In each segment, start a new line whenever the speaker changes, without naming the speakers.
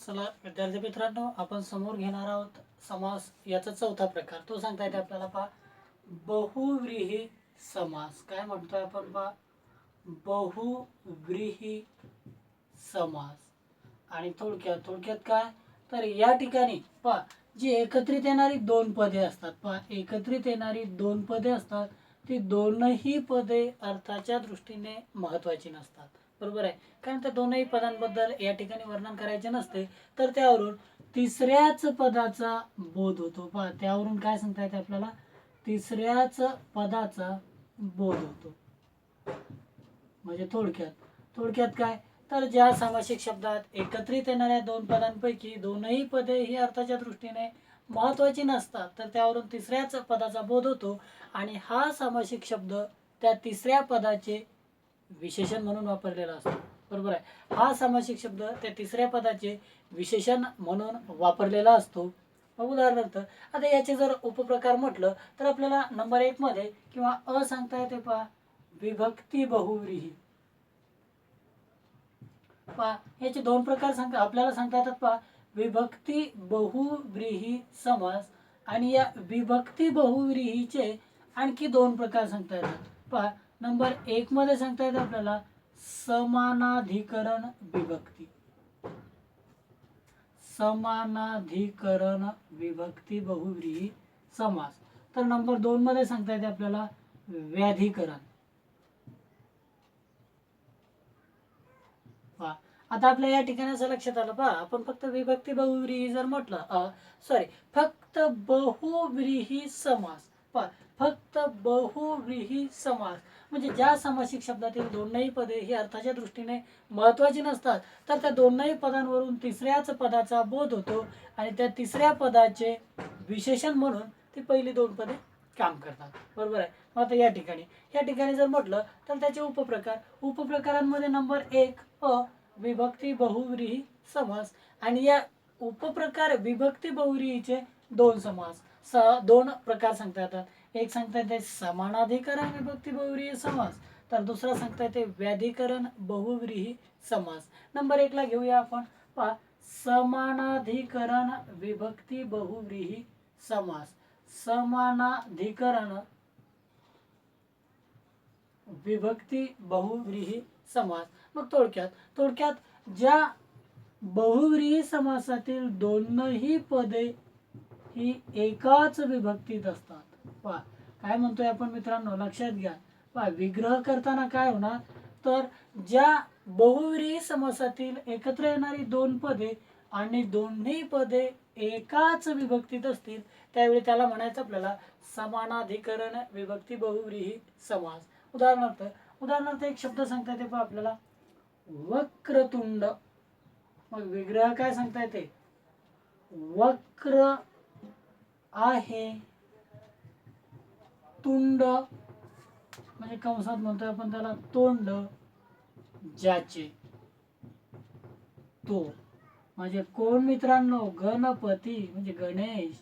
चला विद्यार्थी मित्रांनो आपण समोर घेणार आहोत समास. याचा चौथा प्रकार तो सांगता येते आपल्याला पहा. बहुव्रीही समास. काय म्हणतोय आपण पहा? बहुव्रीही समास. आणि थोडक्यात थोडक्यात काय? तर या ठिकाणी पहा जी एकत्रित येणारी दोन पदे असतात पहा एकत्रित येणारी दोन पदे असतात ती दोनही पदे अर्थाच्या दृष्टीने महत्त्वाची नसतात. बरोबर आहे. कारण त्या दोनही पदांबद्दल या ठिकाणी वर्णन करायचे नसते तर त्यावरून तिसऱ्याच पदाचा बोध होतो. पहा त्यावरून काय सांगता येते आपल्याला? तिसऱ्याच पदाचा बोध होतो. म्हणजे थोडक्यात. थोडक्यात काय? तर ज्या सामासिक शब्दात एकत्रित येणाऱ्या दोन पदांपैकी दोनही पदे ही अर्थाच्या दृष्टीने महत्त्वाची नसतात तर त्यावरून तिसऱ्याच पदाचा बोध होतो. आणि हा सामासिक शब्द त्या तिसऱ्या पदाचे विशेषण म्हणून वापरलेला असतो. बरोबर आहे? हा सामासिक शब्द त्या तिसऱ्या पदाचे विशेषण म्हणून वापरलेला असतो. उदाहरणार्थ आता याचे जर उपप्रकार म्हटलं तर आपल्याला नंबर एक मध्ये किंवा अ सांगता येते पहा. विभक्ती बहुव्रीही. पहा याचे दोन प्रकार सांगता आपल्याला सांगता येतात पहा. विभक्ती बहुव्रीही समास आणि या विभक्ती बहुव्रीहीचे आणखी दोन प्रकार सांगता येतात. पहा नंबर एक मध्ये सांगता येतं आपल्याला समानाधिकरण विभक्ती. समानाधिकरण विभक्ती बहुव्रीही समास. तर नंबर दोन मध्ये सांगता येते आपल्याला व्याधिकरण. आता आपल्या या ठिकाणी असं लक्षात आलं पहा आपण फक्त विभक्ती बहुव्रीही जर म्हटलं सॉरी फक्त बहुव्रीही समास. पहा फक्त बहुव्रीही समास. म्हणजे ज्या सामासिक शब्दातील दोनही पदे ही अर्थाच्या दृष्टीने महत्त्वाची नसतात तर त्या दोनही पदांवरून तिसऱ्याच पदाचा बोध होतो आणि त्या तिसऱ्या पदाचे विशेषण म्हणून ती पहिली दोन पदे काम करतात. बरोबर आहे? मग आता या ठिकाणी या ठिकाणी जर म्हटलं तर त्याचे उपप्रकार उपप्रकारांमध्ये नंबर एक अ विभक्ती बहुव्रीही समास आणि या उपप्रकार विभक्ती बहुव्रीहीचे दोन समास स दोन प्रकार सांगता येतात. एक सांगता येते समानाधिकरण विभक्ती बहुव्रीही समास तर दुसरा सांगता येते व्याधिकरण बहुव्रीही समास. नंबर एकला घेऊया आपण. पहा समानाधिकरण विभक्ती बहुव्रीही समास. समानाधिकरण विभक्ती बहुव्रीही समास. मग थोडक्यात थोडक्यात ज्या बहुव्रीही समासातील दोनही पदे ही एकाच विभक्तीत असतात. पहा काय म्हणतोय आपण मित्रांनो? लक्षात घ्या. पहा विग्रह करताना काय होणार? तर ज्या बहुव्रीही समासातील एकत्र येणारी दोन पदे आणि दोन्ही पदे एकाच विभक्तीत असतील त्यावेळी त्याला म्हणायचं आपल्याला समानाधिकरण विभक्ती बहुव्रीही समास. उदाहरणार्थ उदाहरणार्थ एक शब्द सांगता येते पहा आपल्याला. वक्रतुंड. मग विग्रह काय सांगता येते? वक्र आहे. तुंड. म्हणजे कंसात म्हणतोय आपण त्याला तोंड ज्याचे तो. म्हणजे कोण मित्रांनो? गणपती म्हणजे गणेश.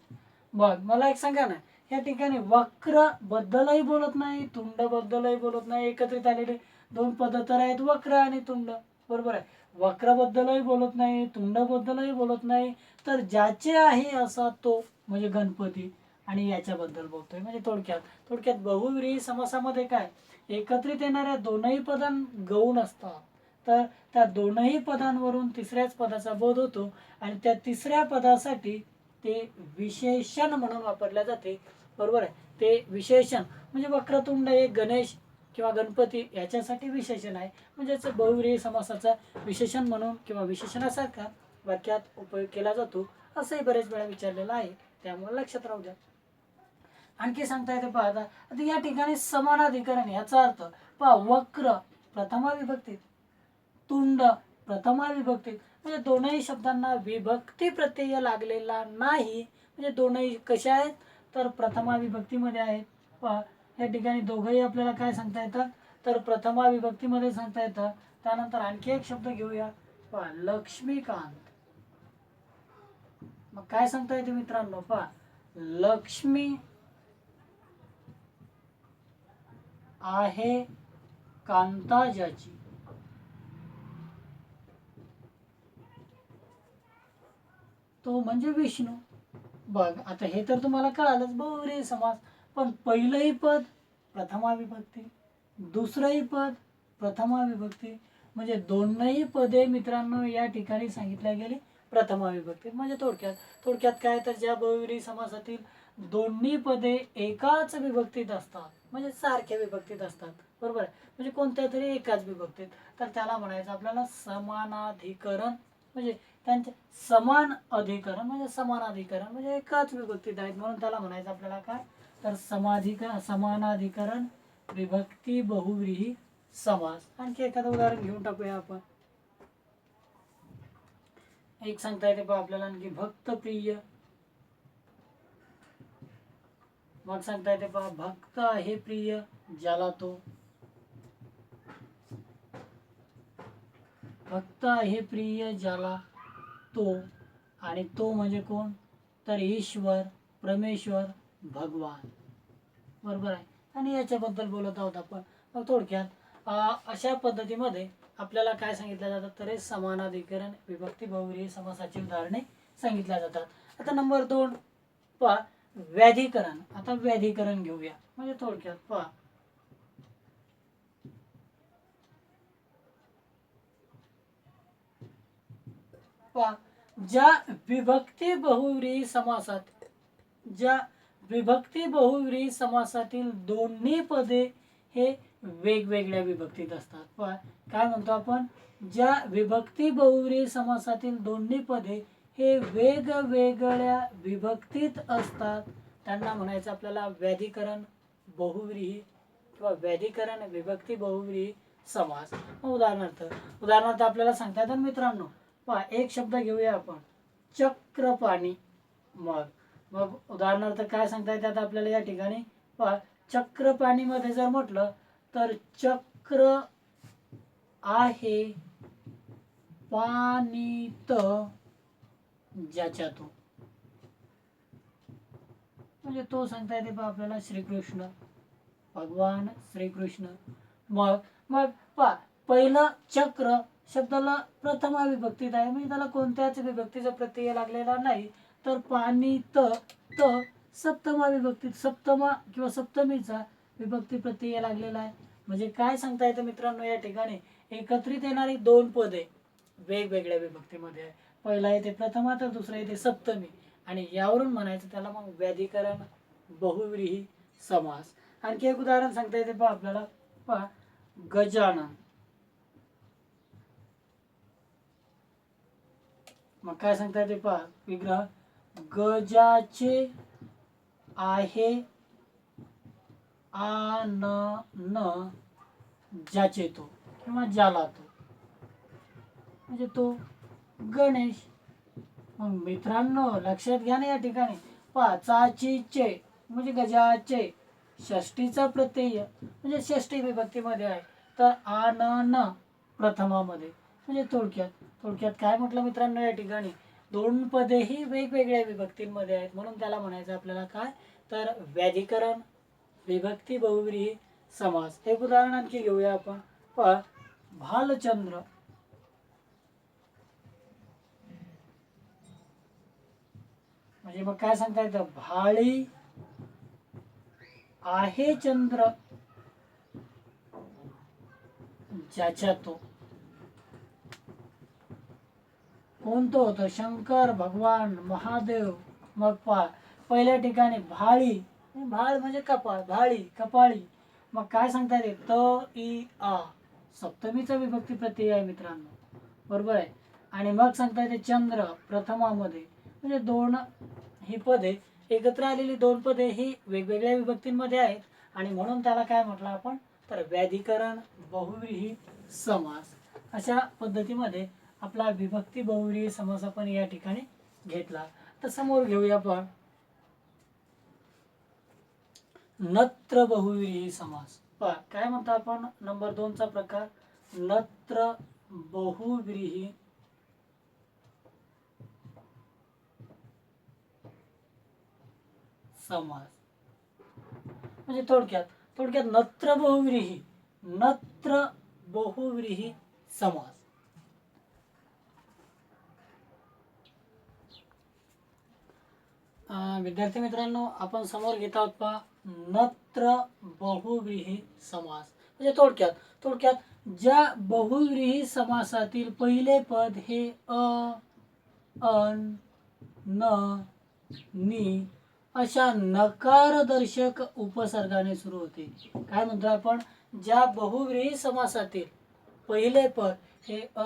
बघ मला एक सांगा ना या ठिकाणी वक्र बद्दलही बोलत नाही तुंड बद्दलही बोलत नाही एकत्रित आलेले दोन पद तर आहेत वक्र आणि तुंड. बरोबर आहे? वक्राबद्दलही बोलत नाही तुंडाबद्दलही बोलत नाही तर ज्याचे आहे असा तो म्हणजे गणपती. आणि याच्याबद्दल बोलतोय. म्हणजे थोडक्यात थोडक्यात बहुव्रीही समासामध्ये काय? एकत्रित येणाऱ्या दोनही पदां गौण असतात. तर त्या दोनही पदांवरून तिसऱ्याच पदाचा बोध होतो आणि त्या तिसऱ्या पदासाठी ते विशेषण म्हणून वापरल्या जाते. बरोबर आहे? ते विशेषण म्हणजे वक्रतुंड एक गणेश किंवा गणपती याच्यासाठी विशेषण आहे. म्हणजेच बहुव्रीही समासाचा विशेषण म्हणून किंवा विशेषणासारखा वाक्यात उपयोग केला जातो. असंही बरेच वेळा विचारलेलं आहे. त्यामुळे लक्षात राहू द्या. आणखी सांगता येते पाहता आता. या ठिकाणी समानाधिकरण याचा अर्थ पहा वक्र प्रथमा विभक्तीत तुंड प्रथमा विभक्तीत. म्हणजे दोनही शब्दांना विभक्ती प्रत्यय लागलेला नाही. म्हणजे दोनही कशा आहेत? तर प्रथमा विभक्तीमध्ये आहेत. पहा या ठिकाणी दोघंही आपल्याला काय सांगता येतात तर प्रथमा विभक्तीमध्ये सांगता येतं. त्यानंतर आणखी एक शब्द घेऊया. पहा लक्ष्मीकांत. मग काय सांगता येते मित्रांनो? पहा लक्ष्मी आहे कांताजाची. तो म्हणजे विष्णू. बघ आता हे तर तुम्हाला कळालंच बहुव्रीही समास. पण पहिलंही पद प्रथमा विभक्ती. दुसरंही पद प्रथमा विभक्ती. म्हणजे दोनही पदे मित्रांनो या ठिकाणी सांगितल्या गेली प्रथमा विभक्ती. म्हणजे थोडक्यात थोडक्यात काय तर ज्या बहुविरी समासातील दोन्ही पदे एकाच विभक्तीत असतात. म्हणजे सारख्या विभक्तीत असतात. बरोबर आहे? म्हणजे कोणत्या तरी एकाच विभक्तीत. तर त्याला म्हणायचं आपल्याला समानाधिकरण म्हणजे त्यांचे समान अधिकरण म्हणजे समानाधिकरण म्हणजे एकाच विभक्तीत आहेत. म्हणून त्याला म्हणायचं आपल्याला काय? तर समाधिक समानाधिकरण विभक्ती बहुव्रीही समास. आणखी एखादं उदाहरण घेऊन टाकूया आपण. एक सांगता येते आपल्याला आणखी भक्तप्रिय. मग सांगता येते पहा भक्त आहे प्रिय ज्याला तो भक्त आहे प्रिय ज्याला तो आणि तो म्हणजे कोण? तर ईश्वर परमेश्वर भगवान. बरोबर आहे? आणि याच्याबद्दल बोलत आहोत आपण. मग थोडक्यात अशा पद्धतीमध्ये आपल्याला काय सांगितलं जातं? तर हे समानाधिकरण विभक्ती बहुरी समासाची उदाहरणे सांगितल्या जातात. आता नंबर दोन पहा. व्याधीकरण. आता व्याधीकरण घेऊया. म्हणजे थोडक्यात पहा. पहा. ज्या विभक्ती बहुव्रीही समासात ज्या विभक्ती बहुव्रीही समासातील दोन्ही पदे हे वेगवेगळ्या विभक्तीत असतात. पहा. काय म्हणतो आपण? ज्या विभक्ती बहुव्रीही समासातील दोन्ही पदे हे वेगवेगळ्या विभक्तीत असतात. त्यांना म्हणायचं आपल्याला व्याधीकरण बहुव्रीही किंवा व्याधीकरण विभक्ती बहुव्रीही समास. उदाहरणार्थ उदाहरणार्थ आपल्याला सांगता येतात मित्रांनो पहा एक शब्द घेऊया आपण. चक्रपाणी मग. मग उदाहरणार्थ काय सांगता येतात आपल्याला या ठिकाणी? पहा चक्रपाणीमध्ये जर म्हटलं तर चक्र आहे पाणीत ज्याच्या तो म्हणजे तो सांगता येते पहा आपल्याला श्रीकृष्ण. भगवान श्रीकृष्ण. मग मग पा पहिलं चक्र शब्दाला प्रथम विभक्तीत आहे. म्हणजे त्याला कोणत्याच विभक्तीचा प्रत्यय लागलेला नाही. तर पाणी त त सप्तमा विभक्तीत सप्तमा किंवा सप्तमीचा विभक्ती प्रत्यय लागलेला आहे. म्हणजे काय सांगता येतं मित्रांनो या ठिकाणी? एकत्रित येणारी दोन पदे वेगवेगळ्या विभक्तीमध्ये आहे. पहिला येते प्रथमा तर दुसरा येते सप्तमी. आणि यावरून म्हणायचं त्याला मग व्याधिकरण बहुव्रीही समास. आणखी एक उदाहरण सांगता येते पहा आपल्याला. पहा गजानन. मग काय सांगता येते पहा विग्रह. गजाचे आहे आन न ज्याचे तो किंवा ज्याला तो. म्हणजे तो गणेश. मग मित्रांनो लक्षात घ्या ना या ठिकाणी. पाचाची चे म्हणजे गजाचे षष्टीचा प्रत्यय म्हणजे षष्टी विभक्तीमध्ये आहे. तर आ न प्रथमामध्ये म्हणजे थोडक्यात. थोडक्यात काय म्हटलं मित्रांनो या ठिकाणी? दोन पदेही वेगवेगळ्या विभक्तींमध्ये आहेत. म्हणून त्याला म्हणायचं आपल्याला काय? तर व्याधीकरण विभक्ती बहुविरी समास. एक उदाहरण आणखी घेऊया आपण. प भालचंद्र. म्हणजे मग काय सांगता येतं? भाळी आहे चंद्र. ज्याच्या तो कोणतो होतो? शंकर भगवान महादेव मग पा पहिल्या ठिकाणी भाळी. भाळ म्हणजे कपाळ. भाळी कपाळी. मग काय सांगता येते? त ई आ. सप्तमीचा विभक्ती प्रत्यय आहे मित्रांनो. बरोबर आहे? आणि मग सांगता येते चंद्र प्रथमामध्ये. म्हणजे दोन ही पदे एकत्र आलेली दोन पदे ही वेगवेगळ्या विभक्तींमध्ये आहेत. आणि म्हणून त्याला काय म्हटलं आपण? तर व्याधीकरण बहुव्रीही समास अशा पद्धतीमध्ये आपला विभक्ती बहुव्रीही समास आपण या ठिकाणी घेतला. तर समोर घेऊया आपण. नत्र बहुव्रीही समास. पहा काय म्हणतो आपण? नंबर दोनचा प्रकार. नत्र बहुव्रीही समास म्हणजे थोडक्यात थोडक्यात नत्र बहुव्रीही नत्र बहुव्रीही समास अं, विद्यार्थी मित्रांनो आपण समोर घेत आहोत पहा नत्र बहुव्रीही समास म्हणजे थोडक्यात थोडक्यात ज्या बहुव्रीही समासातील पहिले पद हे अ अन न नी अशा नकारदर्शक उपसर्गाने सुरू होते. काय म्हणतो आपण? ज्या बहुव्रीही समासातील पहिले पद हे अ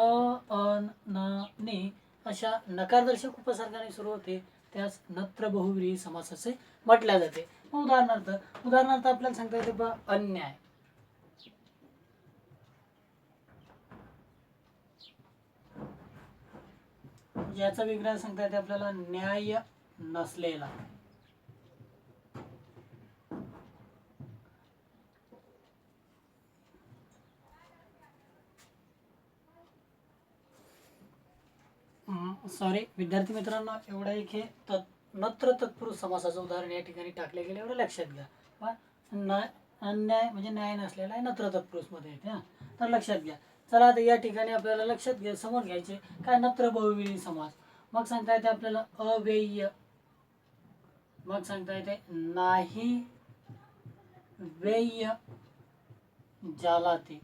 अन न ने अशा नकारदर्शक उपसर्गाने सुरू होते त्यास नत्र बहुव्रीही समास असे म्हटल्या जाते. मग उदाहरणार्थ उदाहरणार्थ आपल्याला सांगता येते बा अन्याय. याचा विग्रह सांगता येते आपल्याला न्याय नसलेला. सॉरी विद्यार्थी मित्रांनो एवढा एक हे तत् नत्र तत्पुरुष समासाचं उदाहरण या ठिकाणी टाकले गेले. एवढं लक्षात घ्या. न्याय अन्याय म्हणजे न्याय नसलेला आहे नत्र तत्पुरुषमध्ये येते हां. तर लक्षात घ्या. चला आता या ठिकाणी आपल्याला लक्षात घ्या समोर घ्यायचे. काय? नत्र बहुविली समास. मग सांगता येते आपल्याला अव्यय. मग सांगता येते नाही व्यय ज्याला ते.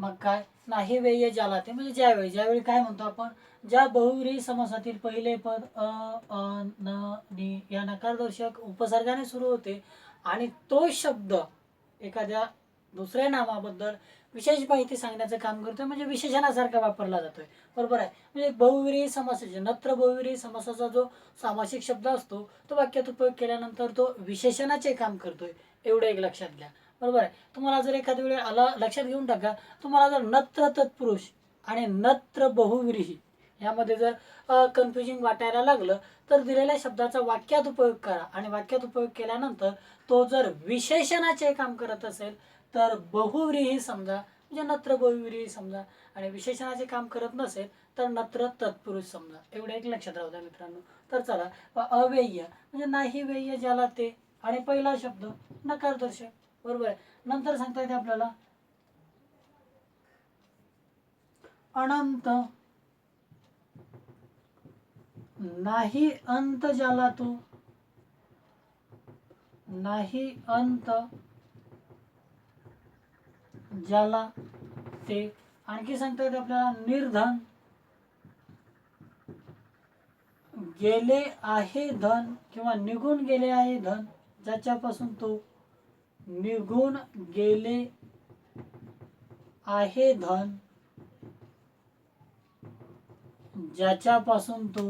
मग काय? नाही वेय ज्याला ते म्हणजे ज्यावेळी ज्यावेळी काय म्हणतो आपण ज्या बहुव्रीही समासातील पहिले पद अ अ न नि या नकारदर्शक उपसर्गाने सुरू होते आणि तो शब्द एखाद्या दुसऱ्या नामाबद्दल विशेष माहिती सांगण्याचं काम करतोय म्हणजे विशेषणासारखा वापरला जातोय. बरोबर आहे? म्हणजे बहुविरी समासाचे नत्र बहुविरी समासाचा जो सामासिक शब्द असतो तो वाक्यात उपयोग केल्यानंतर तो विशेषणाचे काम करतोय. एवढं एक लक्षात घ्या. बरोबर आहे? तुम्हाला जर एखाद्या वेळी आला लक्षात घेऊन टाका तुम्हाला जर नत्र तत्पुरुष आणि नत्र बहुव्रीही यामध्ये जर कन्फ्युजिंग वाटायला लागलं तर दिलेल्या शब्दाचा वाक्यात उपयोग करा. आणि वाक्यात उपयोग केल्यानंतर तो जर विशेषणाचे काम करत असेल तर बहुव्रीही समजा म्हणजे नत्र बहुव्रीही समजा आणि विशेषणाचे काम करत नसेल तर नत्र तत्पुरुष समजा. एवढं एक लक्षात राहू द्या मित्रांनो. तर चला अव्यय म्हणजे नाही व्यय ज्याला ते आणि पहिला शब्द नकारदर्शक. बरोबर आहे. नंतर सांगता येते आपल्याला. अनंत. नाही अंत ज्याला तो. नाही अंत ज्याला ते. आणखी सांगता येते आपल्याला निर्धन. गेले आहे धन किंवा निघून गेले आहे धन ज्याच्यापासून तो निघून गेले आहे धन. ज्याच्यापासून तो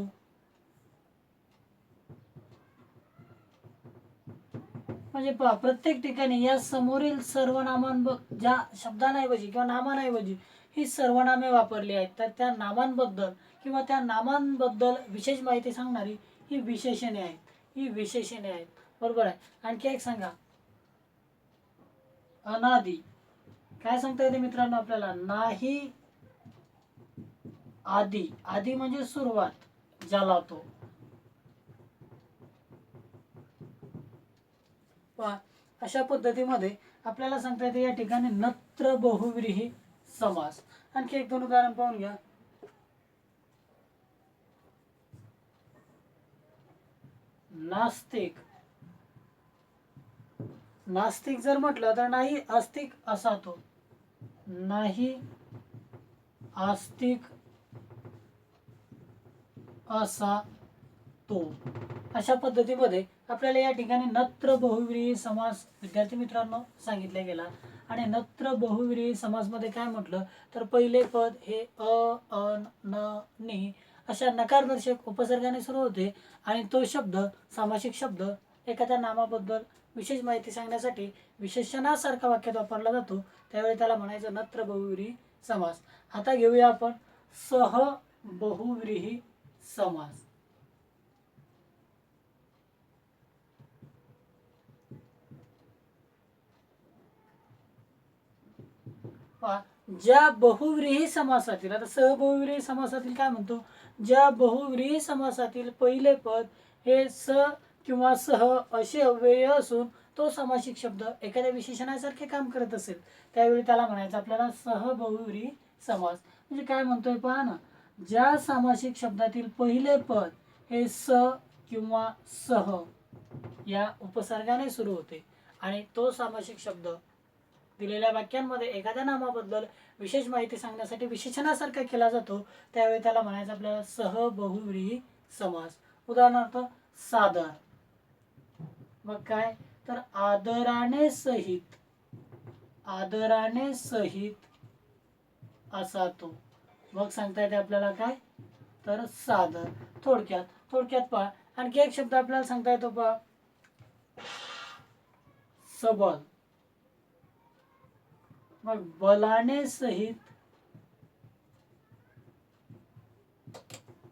म्हणजे पहा प्रत्येक ठिकाणी या समोरील सर्वनामां ज्या शब्दांऐवजी किंवा नामांऐवजी ही सर्वनामे वापरली आहेत तर त्या नामांबद्दल किंवा त्या नामांबद्दल विशेष माहिती सांगणारी ही विशेषणे आहेत. ही विशेषणे आहेत. बरोबर आहे? आणखी एक सांगा. अनादी. काय सांगता येते मित्रांनो आपल्याला? नाही आदी. आदी म्हणजे सुरुवात ज्याला तो. अशा पद्धतीमध्ये आपल्याला सांगता येते या ठिकाणी नत्र बहुव्रीही समास. आणखी एक दोन उदाहरण पाहून घ्या. नास्तिक. नास्तिक जर म्हटलं तर नाही आस्तिक असा तो. नाही आस्तिक असा तो. अशा पद्धतीमध्ये आपल्याला या ठिकाणी नत्र बहुविरी समास विद्यार्थी मित्रांनो सांगितला गेला. आणि नत्र बहुविरी समासमध्ये काय म्हटलं तर पहिले पद हे अ अन न नि अशा नकारदर्शक उपसर्गाने सुरू होते. आणि तो शब्द सामासिक शब्द एखाद्या नामाबद्दल विशेष माहिती सांगण्यासाठी विशेषणासारखा वाक्यात वापरला जातो. त्यावेळी त्याला म्हणायचं नत्र बहुव्रीही समास. आता घेऊया आपण सह बहुव्रीही समास ज्या बहुव्रीही समासातील आता सहबहुव्रीही समासातील काय म्हणतो? ज्या बहुव्रीही समासातील पहिले पद हे स किंवा सह असे अव्यय असून तो सामासिक शब्द एखाद्या विशेषणासारखे काम करत असेल त्यावेळी त्याला म्हणायचं आपल्याला सहबहुरी समास. म्हणजे काय म्हणतोय पहा ना ज्या सामासिक शब्दातील पहिले पद हे स किंवा सह या उपसर्गाने सुरू होते. आणि तो सामासिक शब्द दिलेल्या वाक्यांमध्ये एखाद्या नामाबद्दल विशेष माहिती सांगण्यासाठी विशेषणासारखा केला जातो त्यावेळी त्याला म्हणायचं आपल्याला सह समास. उदाहरणार्थ सादर. मग काय? तर आदराने सहित आदराने सहित असा तो. मग सांगता येते आपल्याला काय? तर सादर. थोडक्यात थोडक्यात पहा. आणखी एक शब्द आपल्याला सांगता येतो पहा. सबल. मग बलाने सहित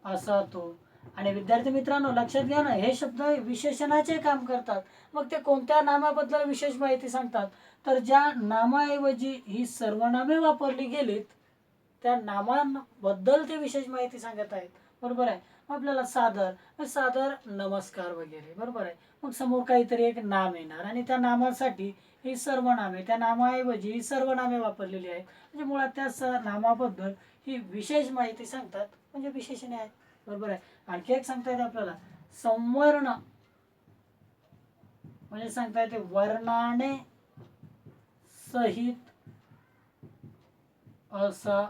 असा तो. आणि विद्यार्थी मित्रांनो लक्षात घ्या ना हे शब्द विशेषणाचे काम करतात. मग ते कोणत्या नामाबद्दल विशेष माहिती सांगतात? तर ज्या नामाऐवजी ही सर्वनामे वापरली गेलीत त्या नामांबद्दल ते विशेष माहिती सांगत आहेत. बरोबर आहे? आपल्याला सादर सादर नमस्कार वगैरे. बरोबर आहे? मग समोर काहीतरी एक नाम येणार आणि त्या नामासाठी ही सर्वनामे त्या नामाऐवजी ही सर्वनामे वापरलेली आहेत. म्हणजे मुळात त्या स नामाबद्दल ही विशेष माहिती सांगतात. म्हणजे विशेषणे आहेत. बरोबर आहे? आणखी एक सांगता येते आपल्याला. संवर्ण. म्हणजे सांगता येते वर्णाने सहित असा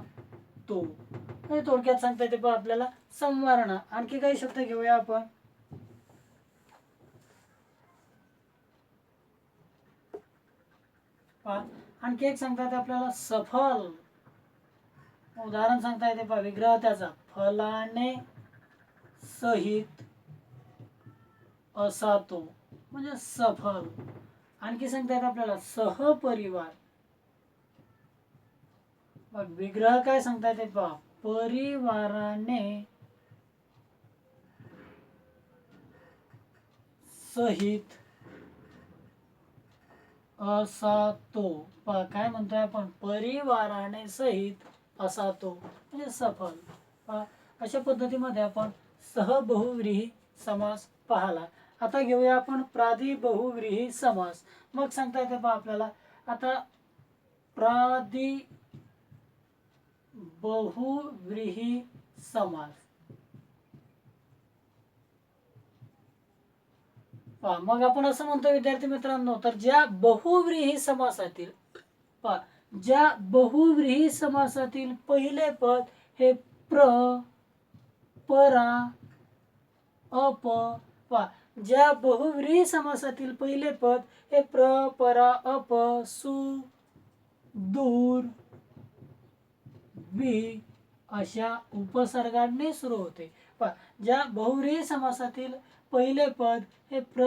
तो. म्हणजे थोडक्यात सांगता येते पण आपल्याला संवर्ण. आणखी काही शब्द घेऊया आपण. आणखी एक सांगता येते आपल्याला सफल. उदाहरण सांगता येते पहा विग्रह त्याचा. फलाने सहित असा तो म्हणजे सफल. आणखी सांगता येत आपल्याला सहपरिवार. मग विग्रह काय सांगता येत पहा परिवाराने सहित असा तो पहा काय म्हणतोय आपण? परिवाराने सहित असा तो म्हणजे सफल. अशा पद्धतीमध्ये आपण सहबहुव्रीही समास पाहला. आता घेऊया आपण प्रादी बहुव्रीही समास. मग सांगता येते पहा आपल्याला. आता प्रादी बहुव्रीही समास. पहा मग आपण असं म्हणतो विद्यार्थी मित्रांनो तर ज्या बहुव्रीही समासातील पहा ज्या बहुव्रीही समासातील पहिले पद हे प्र परा अप पहा ज्या बहुव्रीही समासातील पहिले पद हे प्र परा अप सु दूर वि अशा उपसर्गांनी सुरू होते. पहा ज्या बहुव्रीही समासातील पहिले पद हे प्र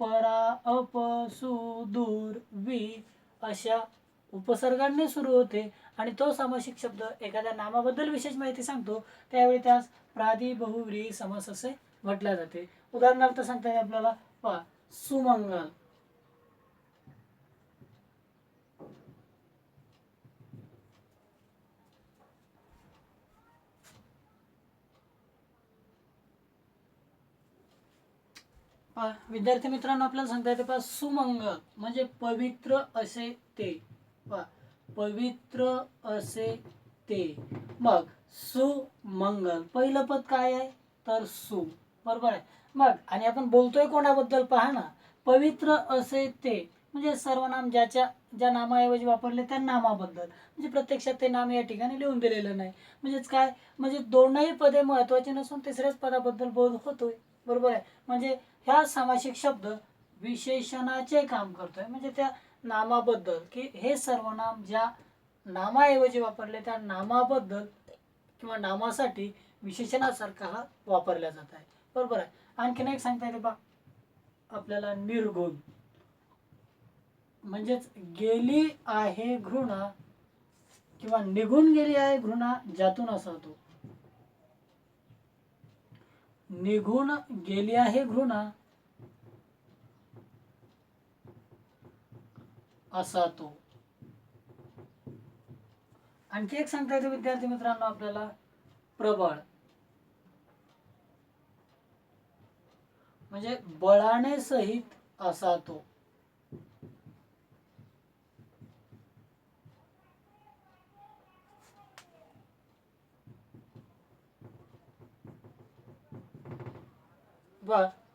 परा अप सु दूर वि अशा उपसर्गांनी सुरू होते. आणि तो सामासिक शब्द एखाद्या नामाबद्दल विशेष माहिती सांगतो. त्यावेळी त्यास प्रादी बहुव्रीही समास असे म्हटले जाते. उदाहरणार्थ सांगता येईल आपल्याला पहा सुमंगल. विद्यार्थी मित्रांनो आपल्याला सांगता येते पहा सुमंगल म्हणजे पवित्र असे ते. पहा पवित्र असे ते. मग सुमंगल. पहिलं पद काय आहे? तर सु. बरोबर आहे? मग आणि आपण बोलतोय कोणाबद्दल? पहा ना. पवित्र असे ते. म्हणजे सर्वनाम ज्याच्या ज्या नामाऐवजी वापरले त्या नामाबद्दल. म्हणजे प्रत्यक्षात ते नाम या ठिकाणी लिहून दिलेलं नाही. म्हणजेच काय? म्हणजे दोनही पदे महत्त्वाचे नसून तिसऱ्याच पदाबद्दल बोध होतोय. बरोबर आहे? म्हणजे ह्या सामासिक शब्द विशेषणाचे काम करतोय. म्हणजे त्या नामाबद्दल. की हे सर्वनाम ज्या नामाऐवजी वापरले त्या नामाबद्दल किंवा नामासाठी विशेषणासारखा हा वापरला जात आहे. बरोबर आहे. आणखीन एक सांगता येते बा. आपल्याला निर्गुण. म्हणजेच गेली आहे घृणा किंवा निघून गेली आहे घृणा ज्यातून असा होतो. निघून गेली आहे घृणा असा तो. आणखी एक सांगता येतो विद्यार्थी मित्रांनो आपल्याला? प्रबळ. म्हणजे बळाने सहित असा तो.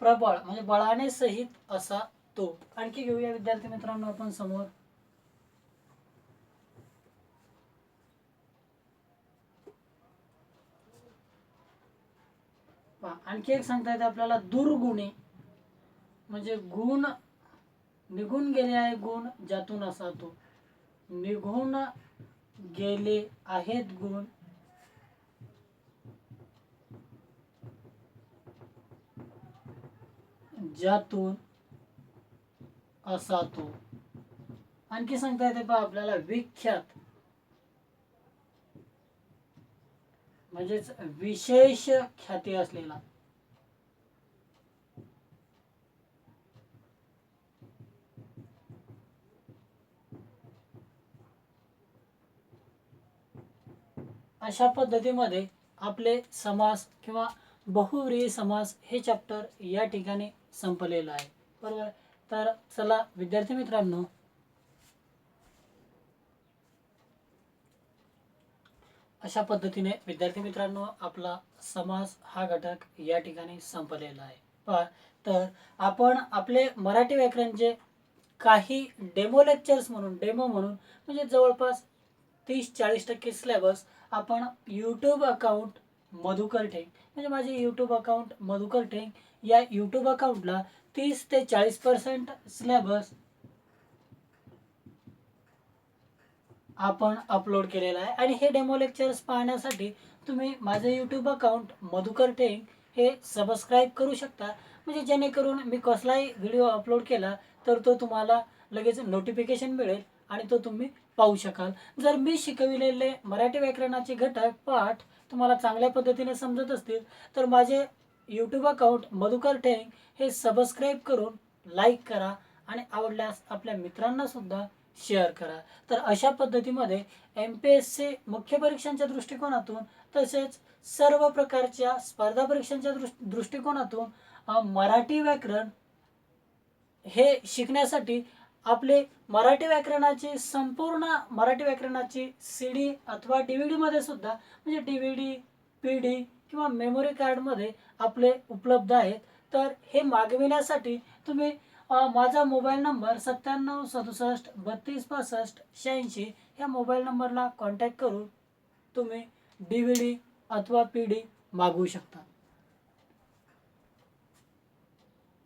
प्रबळ म्हणजे बळाने सहित असा तो. आणखी घेऊया विद्यार्थी मित्रांनो आपण समोर. आणखी एक सांगता येते आपल्याला दुर्गुणी म्हणजे गुण निघून गेले आहे गुण ज्यातून असा तो निघून गेले आहेत गुण. ज्यातून असा तो. आणखी सांगता येते पहा आपल्याला विख्यात म्हणजेच विशेष ख्याती असलेला अशा पद्धतीमध्ये आपले समास किंवा बहुव्रीही समास हे चॅप्टर या ठिकाणी संपलेलं आहे. बरोबर? तर चला विद्यार्थी मित्रांनो. अशा पद्धतीने विद्यार्थी मित्रांनो आपला समास हा घटक या ठिकाणी संपलेला आहे. पहा तर आपण आपले मराठी व्याकरणचे काही डेमो लेक्चर्स म्हणून डेमो म्हणून म्हणजे जवळपास तीस चाळीस टक्के सिलेबस आपण यूट्यूब अकाउंट मधुकर टेंक म्हणजे माझे यूट्यूब अकाउंट मधुकर टेक या यूट्यूब अकाउंटला तीस ते चाळीस पर्सेंट सिलेबस आपण अपलोड केलेला आहे. आणि हे डेमो लेक्चर्स पाहण्यासाठी तुम्ही माझं यूट्यूब अकाउंट मधुकर टेंक हे सबस्क्राईब करू शकता. म्हणजे जेणेकरून मी कसलाही व्हिडिओ अपलोड केला तर तो तुम्हाला लगेच नोटिफिकेशन मिळेल आणि तो तुम्ही पाहू शकाल. जर मी शिकविलेले मराठी व्याकरणाचे घटक पाठ तुम्हाला चांगल्या पद्धतीने समजत असतील तर माझे यूट्यूब अकाउंट मधुकर टेंग हे सबस्क्राईब करून लाईक करा आणि आवडल्यास आपल्या मित्रांना सुद्धा शेअर करा. तर अशा पद्धतीमध्ये एम पी एस सी मुख्य परीक्षांच्या दृष्टिकोनातून तसेच सर्व प्रकारच्या स्पर्धा परीक्षांच्या दृष् दृष्टिकोनातून मराठी व्याकरण हे शिकण्यासाठी आपले मराठी व्याकरणाची संपूर्ण मराठी व्याकरणाची सी डी अथवा डी व्ही डीमध्ये सुद्धा म्हणजे D V D P D किंवा मेमोरी कार्डमध्ये आपले उपलब्ध आहेत. तर हे मागविण्यासाठी तुम्ही माझा मोबाईल नंबर सत्त्याण्णव सदुसष्ट बत्तीस पासष्ट शहाऐंशी ह्या मोबाईल नंबरला कॉन्टॅक्ट करून तुम्ही डी व्ही डी अथवा पी डी मागवू शकता.